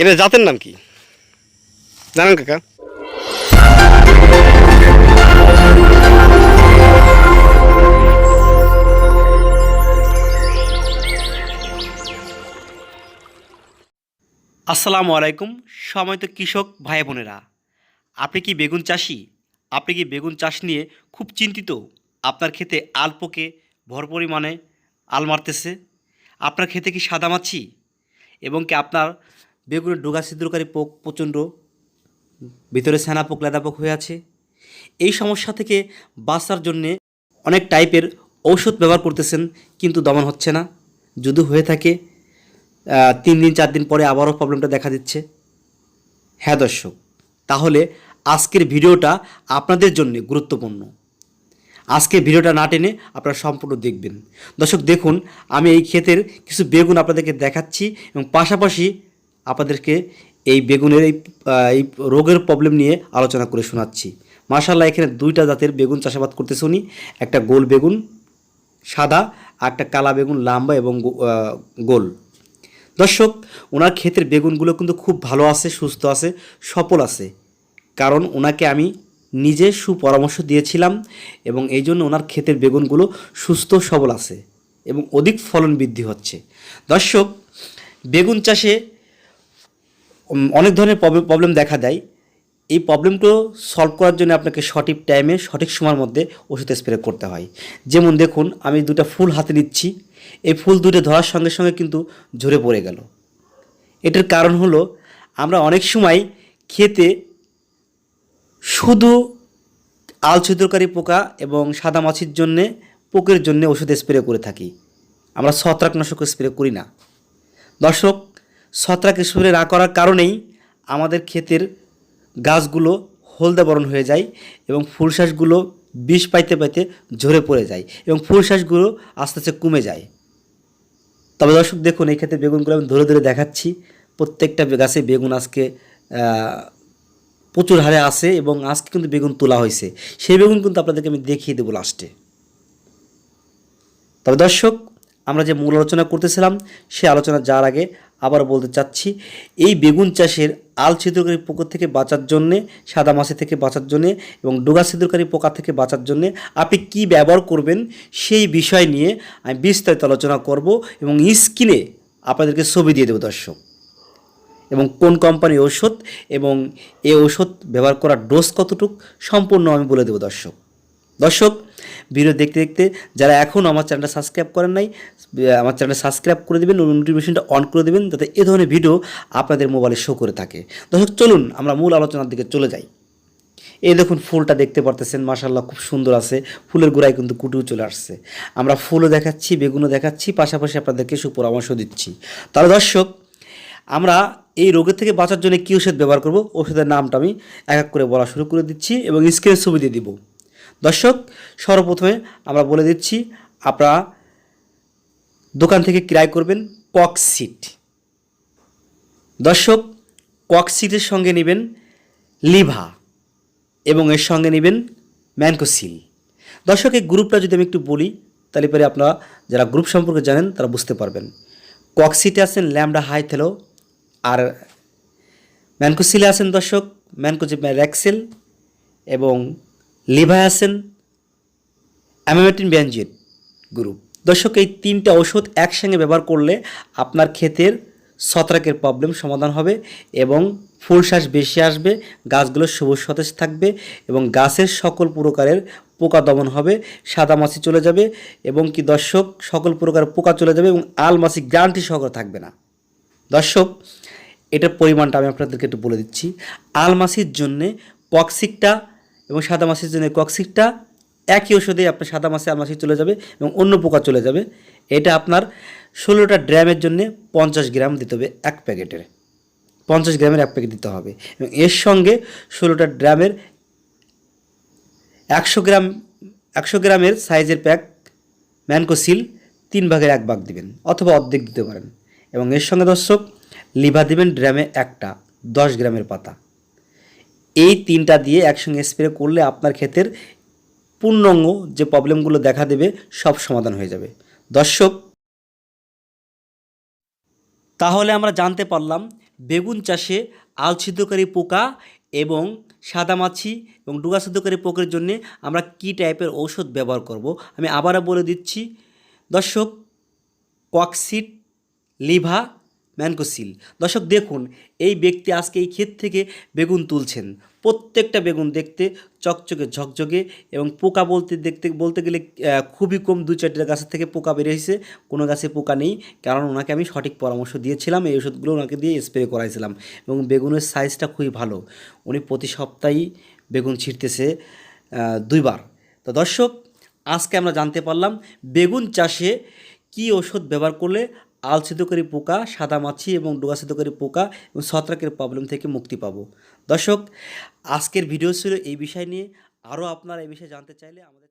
এটা জাতের নাম কি? জানেন কাকা? আসসালামু আলাইকুম সময় তো কৃষক ভাই বোনেরা। আপনি কি বেগুন চাষি? আপনি কি বেগুন চাষ নিয়ে খুব চিন্তিত? আপনার ক্ষেতে আল পোকে ভর পরিমাণে আল মারতেছে। আপনার ক্ষেতে কি সাদা মাছি? এবং কি আপনার বেগুনের ডোগা ছিদ্রকারী পোক প্রচণ্ড, ভিতরে সেনা পোক, লেদা পোক হয়ে আছে। এই সমস্যা থেকে বাঁচার জন্যে অনেক টাইপের ঔষধ ব্যবহার করতেছেন, কিন্তু দমন হচ্ছে না। যদি হয়ে থাকে তিন দিন, চার দিন পরে আবারও প্রবলেমটা দেখা দিচ্ছে। হ্যাঁ দর্শক, তাহলে আজকের ভিডিওটা আপনাদের জন্য গুরুত্বপূর্ণ। আজকে ভিডিওটা না টেনে আপনারা সম্পূর্ণ দেখবেন। দর্শক, দেখুন, আমি এই ক্ষেতের কিছু বেগুন আপনাদেরকে দেখাচ্ছি এবং পাশাপাশি আপনাদেরকে এই বেগুনের এই এই রোগের প্রবলেম নিয়ে আলোচনা করে শোনাচ্ছি। মাশাল্লাহ এখানে দুইটা জাতের বেগুন চাষাবাদ করতেছে উনি। একটা গোল বেগুন, সাদা, আর একটা কালা বেগুন, লম্বা এবং গোল। দর্শক, ওনার ক্ষেতের বেগুনগুলো কিন্তু খুব ভালো আছে, সুস্থ আছে, সফল আছে। কারণ ওনাকে আমি নিজে সুপরামর্শ দিয়েছিলাম এবং এই জন্য ওনার ক্ষেতের বেগুনগুলো সুস্থ, সবল আছে এবং অধিক ফলন বৃদ্ধি হচ্ছে। দর্শক, বেগুন চাষে অনেক ধরনের প্রবলেম দেখা দেয়। এই প্রবলেমগুলো সলভ করার জন্য আপনাকে সঠিক টাইমে সঠিক সময়ের মধ্যে ওষুধ স্প্রে করতে হয়। যেমন দেখুন, আমি দুটো ফুল হাতে নিচ্ছি। এই ফুল দুটো ধরার সঙ্গে সঙ্গে কিন্তু ঝরে পড়ে গেল। এটার কারণ হলো, আমরা অনেক সময় খেতে শুধু আল ছিদ্রকারী পোকা এবং সাদা মাছির জন্যে, পোকের জন্য ওষুধ স্প্রে করে থাকি। আমরা ছত্রাকনাশক স্প্রে করি না। দর্শক ছত্রাক স্প্রে না করার কারণেই আমাদের ক্ষেতের গাছগুলো হলদে বরণ হয়ে যায় এবং ফুলশ্বাসগুলো বিষ পাইতে পাইতে ঝরে পড়ে যায় এবং ফুলশ্বাসগুলো আস্তে আস্তে কমে যায়। তবে দর্শক দেখুন, এই ক্ষেত্রে বেগুনগুলো আমি ধরে ধরে দেখাচ্ছি। প্রত্যেকটা গাছে বেগুন আজকে প্রচুর হারে আছে এবং আজকে কিন্তু বেগুন তোলা হয়েছে। সেই বেগুন কিন্তু আপনাদেরকে আমি দেখিয়ে দেবো লাস্টে। তবে দর্শক, আমরা যে মূল আলোচনা করতেছিলাম, সে আলোচনা যাওয়ার আগে আবার বলতে চাচ্ছি, এই বেগুন চাষের আল ছিদ্রকারী পোকা থেকে বাঁচার জন্যে, সাদা মাছি থেকে বাঁচার জন্যে এবং ডোগা ছিদ্রকারী পোকা থেকে বাঁচার জন্যে আপনি কি ব্যবহার করবেন সেই বিষয় নিয়ে আমি বিস্তারিত আলোচনা করব এবং স্ক্রিনে আপনাদেরকে ছবি দিয়ে দেবো দর্শক। এবং কোন কোম্পানির ঔষধ এবং এই ঔষধ ব্যবহার করার ডোজ কতটুক সম্পূর্ণ আমি বলে দেবো দর্শক। দর্শক ভিডিও দেখতে দেখতে যারা এখনও আমার চ্যানেলটা সাবস্ক্রাইব করেন নাই আমার চ্যানেলটা সাবস্ক্রাইব করে দেবেন নোটিফিকেশনটা অন করে দেবেন, যাতে এ ধরনের ভিডিও আপনাদের মোবাইলে শো করে থাকে। দর্শক, চলুন আমরা মূল আলোচনার দিকে চলে যাই। এই দেখুন ফুলটা দেখতে পারতেছেন মাশাল্লাহ খুব সুন্দর আছে, ফুলের গোড়ায় কিন্তু কুটিও চলে আসছে। আমরা ফুলও দেখাচ্ছি, বেগুনও দেখাচ্ছি, পাশাপাশি আপনাদেরকে সুপরামর্শ দিচ্ছি। তাহলে দর্শক, আমরা এই রোগের থেকে বাঁচার জন্য কী ওষুধ ব্যবহার করব? ওষুধের নামটা আমি এক এক করে বলা শুরু করে দিচ্ছি এবং স্ক্রিনের ছবি দিয়ে দিব। দর্শক, সর্বপ্রথমে আমরা বলে দিচ্ছি, আপনারা দোকান থেকে ক্রয় করবেন ককসিট দর্শক ককসিটের সঙ্গে নেবেন লিভা এবং এর সঙ্গে নেবেন ম্যানকোসিল। দর্শক, এই গ্রুপটা যদি আমি একটু বলি, তাহলে পরে আপনারা যারা গ্রুপ সম্পর্কে জানেন, তারা বুঝতে পারবেন। কক্সিটে আছেন ল্যামডা হাইথেলো আর ম্যানকোসিলে আছেন দর্শক ম্যানকোজি র্যাক্সেল এবং লিভায় আছেন অ্যামামেটিন ব্যানজিন গ্রুপ। দর্শক, এই তিনটা ওষুধ একসঙ্গে ব্যবহার করলে আপনার ক্ষেতের ছত্রাকের প্রবলেম সমাধান হবে এবং ফুল শ্বাস বেশি আসবে গাছগুলো সবুজ সতেজ থাকবে এবং গাছের সকল প্রকারের পোকা দমন হবে, সাদা মাছি চলে যাবে এবং কি দর্শক, সকল প্রকার পোকা চলে যাবে এবং আল মাছি গ্যারান্টি সহকারে থাকবে না। দর্শক, এটার পরিমাণটা আমি আপনাদেরকে একটু বলে দিচ্ছি। আলমাসির জন্যে কক্সিকটা এবং সাদা মাছির জন্য কক্সিকটা একই ওষুধে আপনার সাদা মাছে মাছি আলমাসি চলে যাবে এবং অন্য পোকা চলে যাবে। এটা আপনার ষোলোটা ড্রামের জন্য পঞ্চাশ গ্রাম দিতে হবে এক প্যাকেটের। পঞ্চাশ গ্রামের এক প্যাকেট দিতে হবে। এবং এর সঙ্গে ষোলোটা ড্রামের একশো গ্রাম, একশো গ্রামের সাইজের প্যাক ম্যানকোসিল তিন ভাগের এক ভাগ দিবেন অথবা অর্ধেক দিতে পারেন। এবং এর সঙ্গে দর্শক, লিভার দিবেন ড্রামে একটা, দশ গ্রামের পাতা। এই তিনটা দিয়ে একসঙ্গে স্প্রে করলে আপনার ক্ষেতের পূর্ণাঙ্গ যে প্রবলেমগুলো দেখা দেবে, সব সমাধান হয়ে যাবে। দর্শক, তাহলে আমরা জানতে পারলাম বেগুন চাষে আল ছিদ্রকারী পোকা এবং সাদামাছি এবং ডুগা ছিদ্রকারী পোকার জন্য আমরা কী টাইপের ঔষধ ব্যবহার করব, আমি আবারও বলে দিচ্ছি। দর্শক ককসিট লিভা ম্যানকোসিল দর্শক, দেখুন, এই ব্যক্তি আজকে এই ক্ষেত থেকে বেগুন তুলছেন। প্রত্যেকটা বেগুন দেখতে চকচকে, ঝকঝকে এবং পোকা বলতে দেখতে, বলতে গেলে খুবই কম দু চারটে গাছের থেকে পোকা বেরিয়েছে কোনো গাছে পোকা নেই, কারণ ওনাকে আমি সঠিক পরামর্শ দিয়েছিলাম, এই ওষুধগুলো ওনাকে দিয়ে স্প্রে করাইছিলাম এবং বেগুনের সাইজটা খুবই ভালো। উনি প্রতি সপ্তাহেই বেগুন ছিঁড়তেছে দুইবার। তো দর্শক, আজকে আমরা জানতে পারলাম, বেগুন চাষে কি ওষুধ ব্যবহার করলে আল ছিদ্রকারী পোকা, সাদা মাছি এবং ডোগা ছেদকারী পোকা এবং ছত্রাকের প্রবলেম থেকে মুক্তি পাবো। দর্শক, আজকের ভিডিও ছিল এই বিষয় নিয়ে। আরও আপনারা এই বিষয়ে জানতে চাইলে আমাদের